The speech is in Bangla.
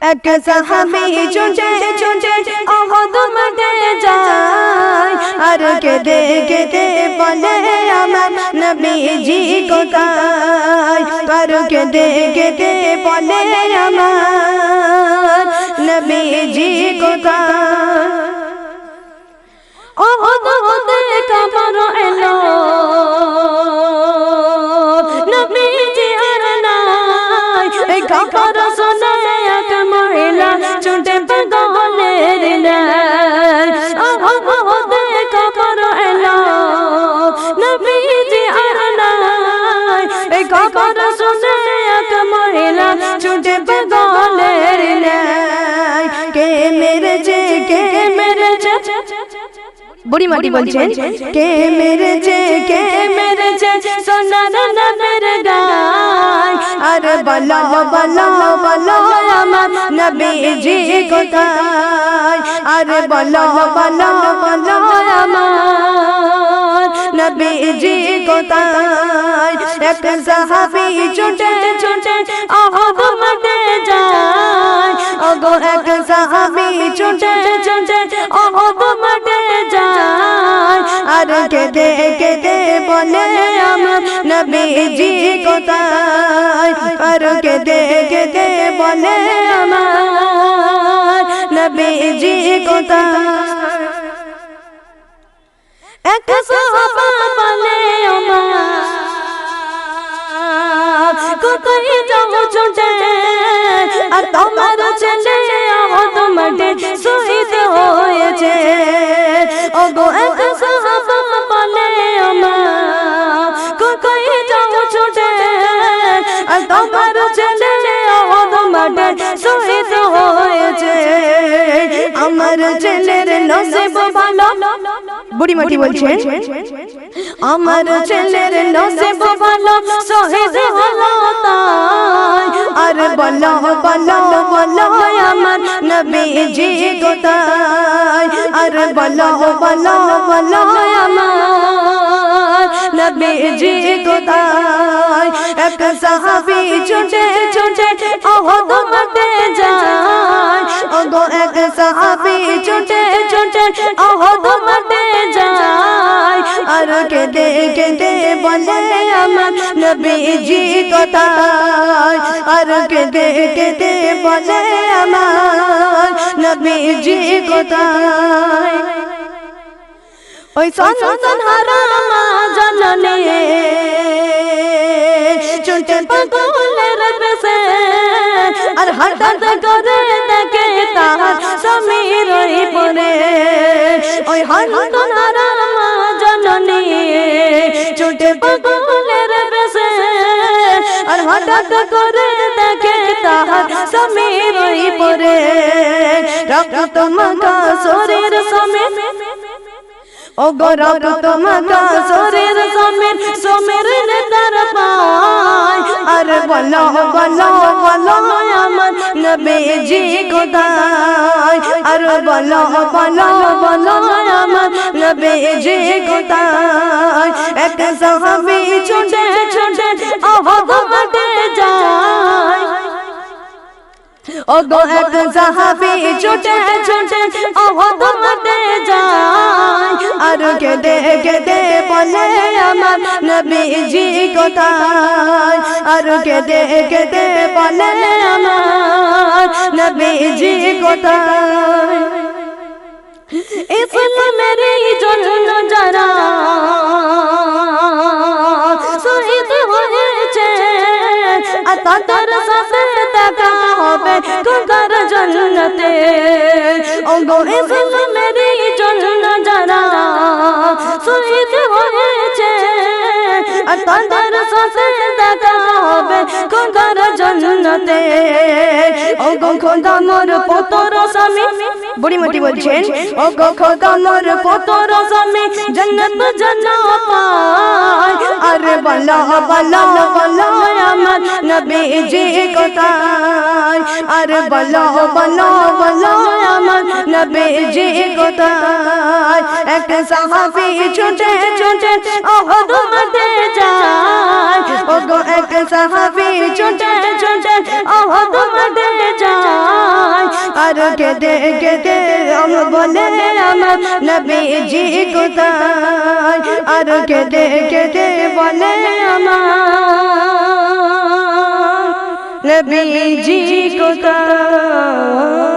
এক সাহাবি ছুটে ছুটে অহদ মাঠে যায়। আর কেঁদে কেঁদে বলে আমার নবীজি কোথায়? আর কেঁদে কেঁদে বলে আমার নবীজি কোথায়? এই খবর শুনে এক মহিলা ছুটে পাগলের ন্যায় কে মেরেছে কে মেরেছে? বুড়িমাটি বলছেন? কে মেরেছে কে মেরেছে? সোনার নবের গায় আর বলো বলো বলো আমার নবীজি কোথায়? আর বলো বলো বলো আমার নবীজি কোথায়? এক সাহাবি ছুটে ছুটে মতে যায়। ওগো এক সাহাবি ছুটে ছুটে মতে যায়। আর কেঁদে কেঁদে বলে, আমার নবীজি কোথায়? আর কেঁদে কেঁদে বলে কোথায় যাও ছুটে আর তোমার ছেলে আহত মাঠে শহীদ হয়েছে ও গো এক সাহাবা বলে আমার কোথায় যাও ছুটে আর তোমার ছেলে আহত মাঠে শহীদ হয়েছে আমার ছেলের নসিব ভালো বুড়িমাটি বলছেন আমার ছেলের নসিব ভালো শহীদ হলো তাই আর বলো বলো বলো আমার নবীজি কোথায় আর বলো বলো বলো আমার নবীজি কোথায় এক সাহাবি ছুটে ছুটে অহদ মতে যায় ওগো এক সাহাবি ছুটে কেঁদে কেঁদে বলে আমার নবীজি কোথায় আর কেঁদে কেঁদে বলে আমার নবীজি কোথায় ওই সন্তান হারা মা জননী চুলতে পাগলের বেশে আর হঠাৎ করে দেখে তার স্বামী রই ওই জননী চুলতে পাগলের বেশে আর হঠাৎ করে দেখে তার স্বামী রই পড়ে রক্ত মাখা শরীর সমেত ও গরব তোমাকা শরীর সমীর সমীর নেতার পায় আর বলো বলো বলো আমার নবীজি কোথায় আর বলো বলো বলো আমার নবীজি কোথায় এক সাহাবি ছুটে ছুটে মাঠে যায়। ও গো এক সাহাবি ছুটে ছুটে মাঠে যায়। আর কেঁদে কেঁদে বলে আমার নবীজি কোথায়? আর কেঁদে কেঁদে বলে আমার নবীজি কোথায়? ইসলামের জন্য যারা তাদের সাথে দেখা হবে খোদার জন্নতে। ও গো ইসলামের জন্য যারা শহীদ হয়েছে তাদের সাথে দেখা হবে খোদার জন্নতে। ও গো খোদা মোর পুত্র স্বামী, বুড়িমতি বলছেন ও গো খোদা মোর পুত্র স্বামী, জন্নত আরে বলো বলো বলো, আমার নবীজি কোথায়? আরে বলো বলো বলো, আমার নবীজি কোথায়? এক সাহাবি ছুটে ছুটে ওহদ মতে যায়। ও গো এক সাহাবি ছুটে ছুটে ওহদ মতে যায়। আর কেঁদে বলে আমার নবীজি কোথায়? আর কেঁদে কেঁদে বলে আমার নবীজি কোথায়?